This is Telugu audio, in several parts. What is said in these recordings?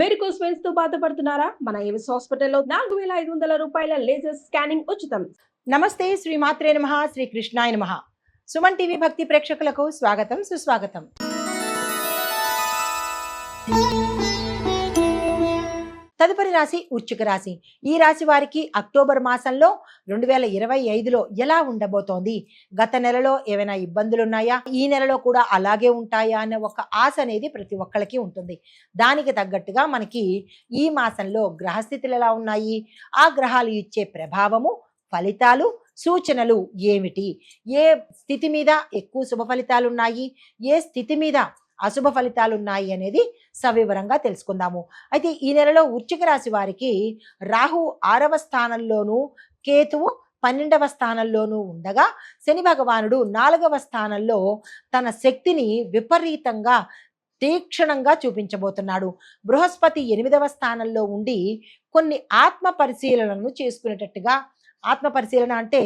వెరికోస్ వెయిన్స్తో బాధపడుతున్నారా? మన ఏవిస్ హాస్పిటల్లో నాలుగు వేల ఐదు వందల రూపాయల లేజర్ స్కానింగ్ ఉచితం. నమస్తే శ్రీ మాత్రే నమ శ్రీ కృష్ణాయ నమ. సుమన్ టీవీ భక్తి ప్రేక్షకులకు స్వాగతం సుస్వాగతం. తదుపరి రాశి వృశ్చిక రాశి. ఈ రాశి వారికి అక్టోబర్ మాసంలో రెండు వేల ఇరవై ఐదులో ఎలా ఉండబోతోంది? గత నెలలో ఏమైనా ఇబ్బందులు ఉన్నాయా ఈ నెలలో కూడా అలాగే ఉంటాయా అనే ఒక ఆశ అనేది ప్రతి ఒక్కరికి ఉంటుంది. దానికి తగ్గట్టుగా మనకి ఈ మాసంలో గ్రహస్థితులు ఎలా ఉన్నాయి? ఆ గ్రహాలు ఇచ్చే ప్రభావము ఫలితాలు సూచనలు ఏమిటి? ఏ స్థితి మీద ఎక్కువ శుభ ఫలితాలు ఉన్నాయి ఏ స్థితి మీద అశుభ ఫలితాలు ఉన్నాయి అనేది సవివరంగా తెలుసుకుందాము. అయితే ఈ నెలలో వృచ్చిక రాశి వారికి రాహు ఆరవ స్థానంలోనూ కేతువు పన్నెండవ స్థానంలోనూ ఉండగా శని భగవానుడు నాలుగవ స్థానంలో తన శక్తిని విపరీతంగా తీక్షణంగా చూపించబోతున్నాడు. బృహస్పతి ఎనిమిదవ స్థానంలో ఉండి కొన్ని ఆత్మ పరిశీలనను చేసుకునేటట్టుగా ఆత్మ పరిశీలన అంటే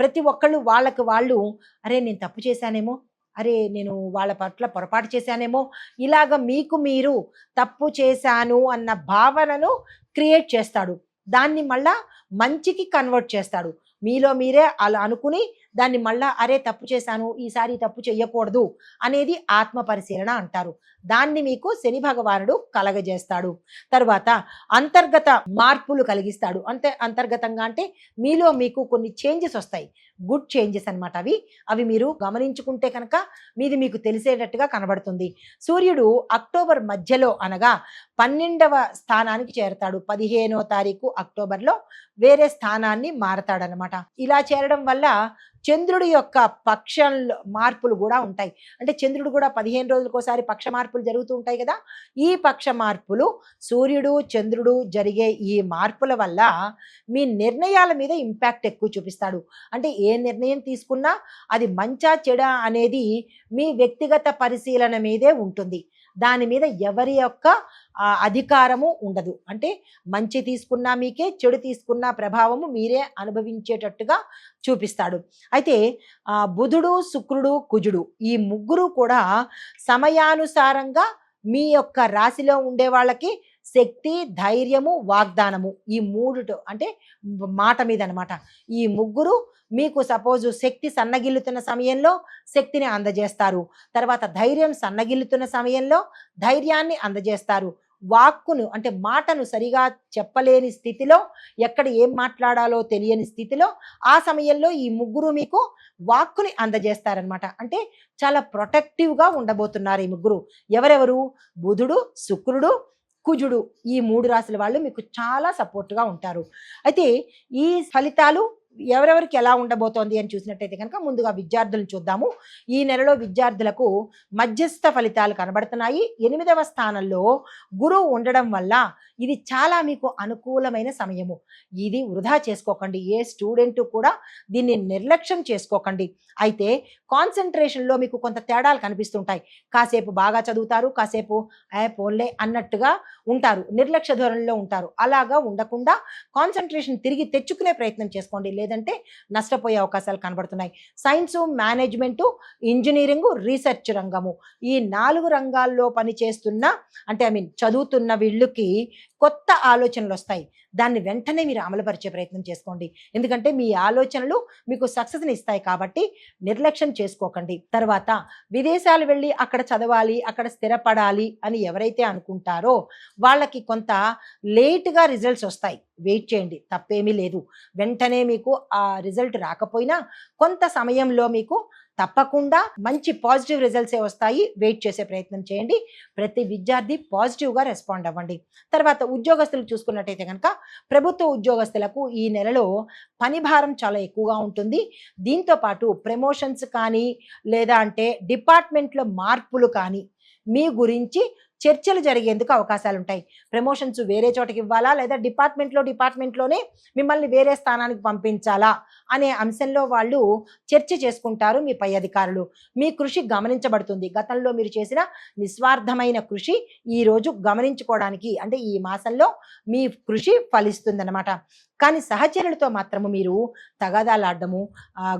ప్రతి ఒక్కళ్ళు వాళ్ళకు వాళ్ళు అరే నేను తప్పు చేశానేమో అరే నేను వాళ్ళ పట్ల పొరపాటు చేశానేమో ఇలాగ మీకు మీరు తప్పు చేశాను అన్న భావనను క్రియేట్ చేస్తాడు. దాన్ని మళ్ళా మంచికి కన్వర్ట్ చేస్తాడు. మీలో మీరే అలా అనుకుని దాన్ని మళ్ళా అరే తప్పు చేశాను ఈసారి తప్పు చేయకూడదు అనేది ఆత్మ పరిశీలన అంటారు. దాన్ని మీకు శని భగవానుడు కలగజేస్తాడు. తర్వాత అంతర్గత మార్పులు కలిగిస్తాడు. అంటే అంతర్గతంగా అంటే మీలో మీకు కొన్ని చేంజెస్ వస్తాయి. గుడ్ చేంజెస్ అన్నమాట అవి. అవి మీరు గమనించుకుంటే కనుక మీది మీకు తెలిసేటట్టుగా కనబడుతుంది. సూర్యుడు అక్టోబర్ మధ్యలో అనగా పన్నెండవ స్థానానికి చేరతాడు. పదిహేనో తారీఖు అక్టోబర్లో వేరే స్థానాన్ని మారతాడనమాట ఇలా చేరడం వల్ల చంద్రుడి యొక్క పక్షంలో మార్పులు కూడా ఉంటాయి. అంటే చంద్రుడు కూడా పదిహేను రోజులకోసారి పక్ష మార్పులు జరుగుతూ ఉంటాయి కదా. ఈ పక్ష మార్పులు సూర్యుడు చంద్రుడు జరిగే ఈ మార్పుల వల్ల మీ నిర్ణయాల మీద ఇంపాక్ట్ ఎక్కువ చూపిస్తాడు. అంటే ఏ నిర్ణయం తీసుకున్నా అది మంచా చెడా అనేది మీ వ్యక్తిగత పరిశీలన మీదే ఉంటుంది. దాని మీద ఎవరి యొక్క అధికారము ఉండదు. అంటే మంచి తీసుకున్నా మీకే చెడు తీసుకున్న ప్రభావము మీరే అనుభవించేటట్టుగా చూపిస్తాడు. అయితే బుధుడు శుక్రుడు కుజుడు ఈ ముగ్గురు కూడా సమయానుసారంగా మీ యొక్క రాశిలో ఉండే వాళ్ళకి శక్తి ధైర్యము వాగ్దానము. ఈ మూడు అంటే మాట మీద అనమాట ఈ ముగ్గురు మీకు సపోజు శక్తి సన్నగిల్లుతున్న సమయంలో శక్తిని అందజేస్తారు. తర్వాత ధైర్యం సన్నగిల్లుతున్న సమయంలో ధైర్యాన్ని అందజేస్తారు. వాక్కును అంటే మాటను సరిగా చెప్పలేని స్థితిలో ఎక్కడ ఏం మాట్లాడాలో తెలియని స్థితిలో ఆ సమయంలో ఈ ముగ్గురు మీకు వాక్కుని అందజేస్తారనమాట. అంటే చాలా ప్రొటెక్టివ్గా ఉండబోతున్నారు ఈ ముగ్గురు. ఎవరెవరు? బుధుడు శుక్రుడు కుజుడు ఈ మూడు రాశుల వాళ్ళు మీకు చాలా సపోర్ట్గా ఉంటారు. అయితే ఈ ఫలితాలు ఎవరెవరికి ఎలా ఉండబోతోంది అని చూసినట్టయితే కనుక ముందుగా విద్యార్థులను చూద్దాము. ఈ నెలలో విద్యార్థులకు మధ్యస్థ ఫలితాలు కనబడుతున్నాయి. ఎనిమిదవ స్థానంలో గురువు ఉండడం వల్ల ఇది చాలా మీకు అనుకూలమైన సమయము. ఇది వృధా చేసుకోకండి. ఏ స్టూడెంట్ కూడా దీన్ని నిర్లక్ష్యం చేసుకోకండి. అయితే కాన్సన్ట్రేషన్లో మీకు కొంత తేడాలు కనిపిస్తుంటాయి. కాసేపు బాగా చదువుతారు కాసేపు ఏ పోన్లే అన్నట్టుగా ఉంటారు. నిర్లక్ష్య ధోరణిలో ఉంటారు. అలాగా ఉండకుండా కాన్సన్ట్రేషన్ తిరిగి తెచ్చుకునే ప్రయత్నం చేసుకోండి. లేదంటే నష్టపోయే అవకాశాలు కనబడుతున్నాయి. సైన్స్ మేనేజ్మెంటు ఇంజనీరింగ్ రీసెర్చ్ రంగము. ఈ నాలుగు రంగాల్లో పనిచేస్తున్న అంటే ఐ మీన్ చదువుతున్న వీళ్ళకి కొత్త ఆలోచనలు వస్తాయి. దాన్ని వెంటనే మీరు అమలుపరిచే ప్రయత్నం చేసుకోండి. ఎందుకంటే మీ ఆలోచనలు మీకు సక్సెస్ని ఇస్తాయి కాబట్టి నిర్లక్ష్యం చేసుకోకండి. తర్వాత విదేశాలు వెళ్ళి అక్కడ చదవాలి అక్కడ స్థిరపడాలి అని ఎవరైతే అనుకుంటారో వాళ్ళకి కొంత లేట్గా రిజల్ట్స్ వస్తాయి. వెయిట్ చేయండి తప్పేమీ లేదు. వెంటనే మీకు ఆ రిజల్ట్ రాకపోయినా కొంత సమయంలో మీకు తప్పకుండా మంచి పాజిటివ్ రిజల్ట్సే వస్తాయి. వెయిట్ చేసే ప్రయత్నం చేయండి. ప్రతి విద్యార్థి పాజిటివ్గా రెస్పాండ్ అవ్వండి. తర్వాత ఉద్యోగస్తులు చూసుకున్నట్టయితే కనుక ప్రభుత్వ ఉద్యోగస్తులకు ఈ నెలలో పని భారం చాలా ఎక్కువగా ఉంటుంది. దీంతో పాటు ప్రమోషన్స్ కానీ లేదా అంటే డిపార్ట్మెంట్లో మార్పులు కానీ మీ గురించి చర్చలు జరిగేందుకు అవకాశాలు ఉంటాయి ప్రమోషన్స్ వేరే చోటకి ఇవ్వాలా? లేదా డిపార్ట్మెంట్లో డిపార్ట్మెంట్లోనే మిమ్మల్ని వేరే స్థానానికి పంపించాలా? అనే అంశంలో వాళ్ళు చర్చ చేసుకుంటారు మీ పై అధికారులు. మీ కృషి గమనించబడుతుంది. గతంలో మీరు చేసిన నిస్వార్థమైన కృషి ఈ రోజు గమనించుకోవడానికి అంటే ఈ మాసంలో మీ కృషి ఫలిస్తుందన్నమాట. కానీ సహచరులతో మాత్రము మీరు తగాదాలాడము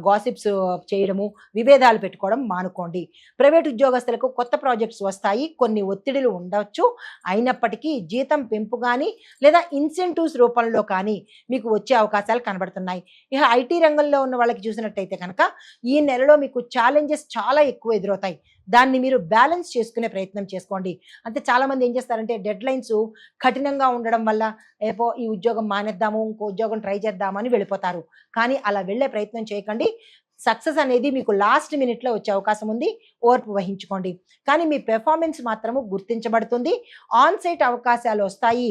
గాసిప్స్ చేయడము విభేదాలు పెట్టుకోవడం మానుకోండి. ప్రైవేట్ ఉద్యోగస్తులకు కొత్త ప్రాజెక్ట్స్ వస్తాయి. కొన్ని ఒత్తిడులు ఉండొచ్చు. అయినప్పటికీ జీతం పెంపు కానీ లేదా ఇన్సెంటివ్స్ రూపంలో కానీ మీకు వచ్చే అవకాశాలు కనబడుతున్నాయి. ఇక ఐటీ రంగంలో ఉన్న వాళ్ళకి చూసినట్టయితే కనుక ఈ నెలలో మీకు ఛాలెంజెస్ చాలా ఎక్కువ ఎదురవుతాయి. దాన్ని మీరు బ్యాలెన్స్ చేసుకునే ప్రయత్నం చేసుకోండి. అంటే చాలా మంది ఏం చేస్తారంటే డెడ్ లైన్స్ కఠినంగా ఉండడం వల్ల ఏపో ఈ ఉద్యోగం మానేద్దాము ఇంకో ఉద్యోగం ట్రై చేద్దామని వెళ్ళిపోతారు. కానీ అలా వెళ్ళే ప్రయత్నం చేయకండి. సక్సెస్ అనేది మీకు లాస్ట్ మినిట్లో వచ్చే అవకాశం ఉంది. ఓర్పు వహించుకోండి. కానీ మీ పెర్ఫార్మెన్స్ మాత్రము గుర్తించబడుతుంది. ఆన్ సైట్ అవకాశాలు వస్తాయి.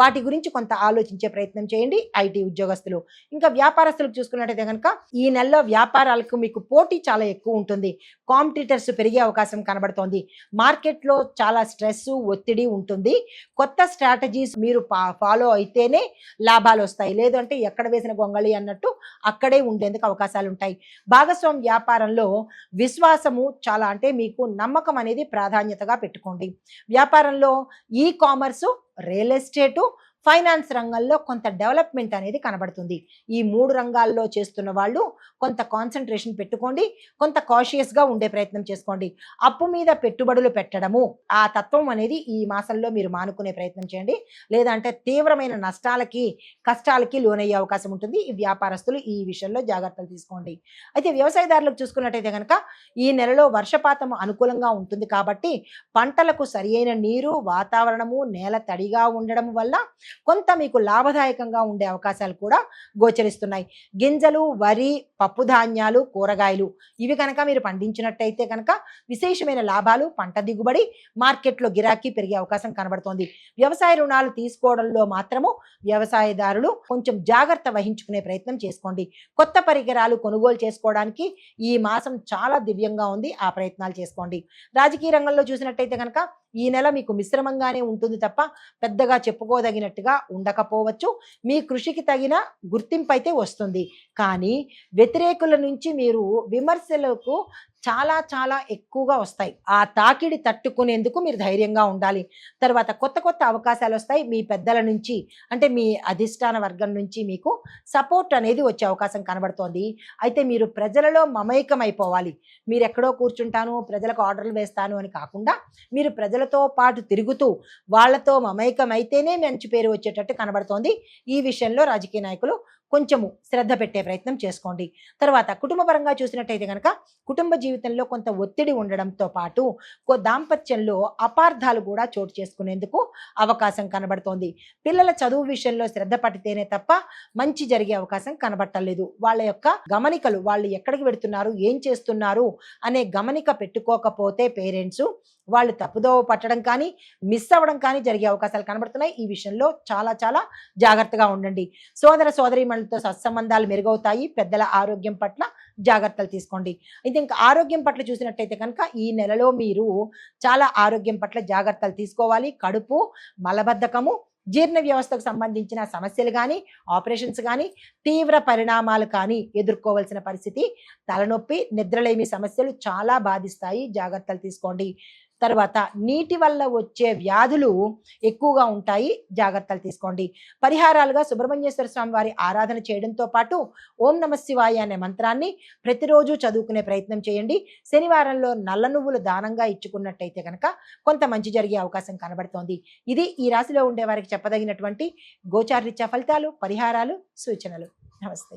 వాటి గురించి కొంత ఆలోచించే ప్రయత్నం చేయండి ఐటీ ఉద్యోగస్తులు. ఇంకా వ్యాపారస్తులకు చూసుకున్నట్టయితే కనుక ఈ నెలలో వ్యాపారాలకు మీకు పోటీ చాలా ఎక్కువ ఉంటుంది. కాంపిటీటర్స్ పెరిగే అవకాశం కనబడుతోంది. మార్కెట్లో చాలా స్ట్రెస్ ఒత్తిడి ఉంటుంది. కొత్త స్ట్రాటజీస్ మీరు ఫాలో అయితేనే లాభాలు వస్తాయి. లేదంటే ఎక్కడ వేసిన గొంగళి అన్నట్టు అక్కడే ఉండేందుకు అవకాశాలు ఉంటాయి భాగస్వామి వ్యాపారంలో విశ్వాసము చాలా అంటే మీకు నమ్మకం అనేది ప్రాధాన్యతగా పెట్టుకోండి. వ్యాపారంలో ఈ కామర్సు రియల్ ఎస్టేటు ఫైనాన్స్ రంగంలో కొంత డెవలప్మెంట్ అనేది కనబడుతుంది. ఈ మూడు రంగాల్లో చేస్తున్న వాళ్ళు కొంత కాన్సన్ట్రేషన్ పెట్టుకోండి కొంత కాషియస్గా ఉండే ప్రయత్నం చేసుకోండి. అప్పు మీద పెట్టుబడులు పెట్టడము ఆ తత్వం అనేది ఈ మాసంలో మీరు మానుకునే ప్రయత్నం చేయండి. లేదంటే తీవ్రమైన నష్టాలకి కష్టాలకి లోనయ్యే అవకాశం ఉంటుంది. ఈ వ్యాపారస్తులు ఈ విషయంలో జాగ్రత్తలు తీసుకోండి. అయితే వ్యవసాయదారులకు చూసుకున్నట్టయితే కనుక ఈ నెలలో వర్షపాతం అనుకూలంగా ఉంటుంది కాబట్టి పంటలకు సరియైన నీరు వాతావరణము నేల తడిగా ఉండడం వల్ల కొంత మీకు లాభదాయకంగా ఉండే అవకాశాలు కూడా గోచరిస్తున్నాయి. గింజలు వరి పప్పు ధాన్యాలు కూరగాయలు ఇవి కనుక మీరు పండించినట్టయితే కనుక విశేషమైన లాభాలు పంట దిగుబడి మార్కెట్లో గిరాకీ పెరిగే అవకాశం కనబడుతోంది. వ్యవసాయ రుణాలు తీసుకోవడంలో మాత్రము వ్యవసాయదారులు కొంచెం జాగ్రత్త వహించుకునే ప్రయత్నం చేసుకోండి. కొత్త పరికరాలు కొనుగోలు చేసుకోవడానికి ఈ మాసం చాలా దివ్యంగా ఉంది. ఆ ప్రయత్నాలు చేసుకోండి. రాజకీయ రంగంలో చూసినట్టయితే కనుక ఈ నెల మీకు మిశ్రమంగానే ఉంటుంది తప్ప పెద్దగా చెప్పుకోదగినట్టుగా ఉండకపోవచ్చు. మీ కృషికి తగిన గుర్తింపు అయితే వస్తుంది. కానీ వ్యతిరేకుల నుంచి మీరు విమర్శలకు చాలా చాలా ఎక్కువగా వస్తాయి. ఆ తాకిడి తట్టుకునేందుకు మీరు ధైర్యంగా ఉండాలి. తర్వాత కొత్త కొత్త అవకాశాలు వస్తాయి. మీ పెద్దల నుంచి అంటే మీ అధిష్టాన వర్గం నుంచి మీకు సపోర్ట్ అనేది వచ్చే అవకాశం కనబడుతోంది. అయితే మీరు ప్రజలలో మమైకం అయిపోవాలి మీరు ఎక్కడో కూర్చుంటాను ప్రజలకు ఆర్డర్లు వేస్తాను అని కాకుండా మీరు ప్రజలతో పాటు తిరుగుతూ వాళ్ళతో మమైకం అయితేనే మంచి పేరు వచ్చేటట్టు కనబడుతోంది. ఈ విషయంలో రాజకీయ నాయకులు కొంచెము శ్రద్ధ పెట్టే ప్రయత్నం చేసుకోండి. తర్వాత కుటుంబపరంగా చూసినట్టయితే కనుక కుటుంబ జీవితంలో కొంత ఒత్తిడి ఉండడంతో పాటు దాంపత్యంలో అపార్థాలు కూడా చోటు చేసుకునేందుకు అవకాశం కనబడుతోంది. పిల్లల చదువు విషయంలో శ్రద్ధ పడితేనే తప్ప మంచి జరిగే అవకాశం కనబట్టలేదు వాళ్ళ యొక్క గమనికలు వాళ్ళు ఎక్కడికి పెడుతున్నారు ఏం చేస్తున్నారు అనే గమనిక పెట్టుకోకపోతే పేరెంట్స్ వాళ్ళు తప్పుదోవ పట్టడం కానీ మిస్ అవ్వడం కానీ జరిగే అవకాశాలు కనబడుతున్నాయి. ఈ విషయంలో చాలా చాలా జాగ్రత్తగా ఉండండి. సోదర సోదరీమణులతో సత్సంబంధాలు మెరుగవుతాయి. పెద్దల ఆరోగ్యం పట్ల జాగ్రత్తలు తీసుకోండి. అయితే ఇంకా ఆరోగ్యం పట్ల చూసినట్టయితే కనుక ఈ నెలలో మీరు చాలా ఆరోగ్యం పట్ల జాగ్రత్తలు తీసుకోవాలి. కడుపు మలబద్ధకము జీర్ణ వ్యవస్థకు సంబంధించిన సమస్యలు కానీ ఆపరేషన్స్ కానీ తీవ్ర పరిణామాలు కానీ ఎదుర్కోవాల్సిన పరిస్థితి తలనొప్పి నిద్రలేమి సమస్యలు చాలా బాధిస్తాయి. జాగ్రత్తలు తీసుకోండి. తర్వాత నీటి వల్ల వచ్చే వ్యాధులు ఎక్కువగా ఉంటాయి. జాగ్రత్తలు తీసుకోండి. పరిహారాలుగా సుబ్రహ్మణ్యేశ్వర స్వామి వారి ఆరాధన చేయడంతో పాటు ఓం నమ శివాయ అనే మంత్రాన్ని ప్రతిరోజు చదువుకునే ప్రయత్నం చేయండి. శనివారంలో నల్ల నువ్వులు దానంగా ఇచ్చుకున్నట్టయితే కనుక కొంత మంచి జరిగే అవకాశం కనబడుతోంది. ఇది ఈ రాశిలో ఉండే వారికి చెప్పదగినటువంటి గోచారీత్యా ఫలితాలు పరిహారాలు సూచనలు. నమస్తే.